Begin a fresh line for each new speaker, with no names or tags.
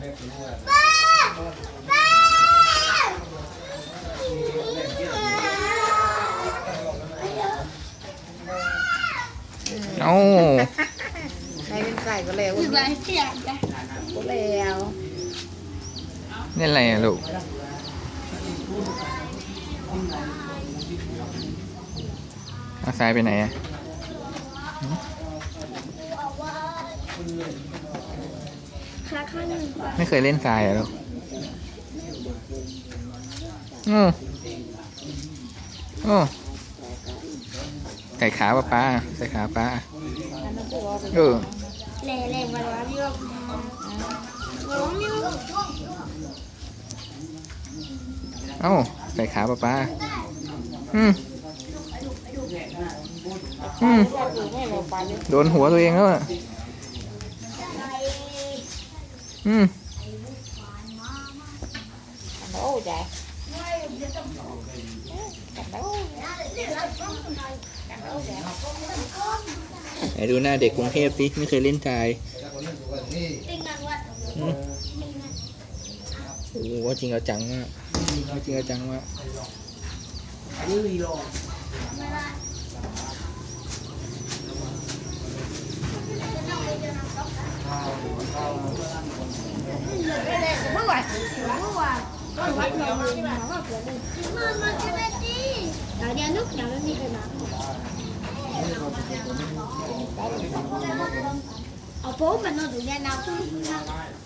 เอ้า
ใครเป็นไก่ก็แล้ว
คือไรเสียจ้ะ
ก็แล้ว
นี่อะไรอะลูกเอาทรายไปไหนอะ
ขาข้างหนึ่ง
ไม่เคยเล่นทรายอะลูกอือโอ้ใส่ขาป้าป้าใส่ขาป้า
อันนั้นก็ว่าเป็น
เออ
แหล่แหล่มาแล้วพี่ว่าร้องนี่ว่า
เอ้าใส่ขาป้าป้าอืมอืม
ว่าคือไม่เราไปเลย
โดนหัวตัวเองแล้วอะ อืม
อันโอ้ใจกันโอ้กันโอ้ใจ
ไหนดูหน้าเด็กกรุงเทพสิไม่เคยเล่นทราย
ติงนังวัด
อืมโอ้โหว่าจริงเอาจังมากว่าจริงเอาจังมาก
เมื่อวานเมื่อวานก็วัดเราเลยมาว่าเกิดอะไรมันมันจะได้ดีแต่เดี๋ยวนุกเดี๋ยวไม่มีใค รมาเอาโป๊ะมันนอนอยู่ในน้ำ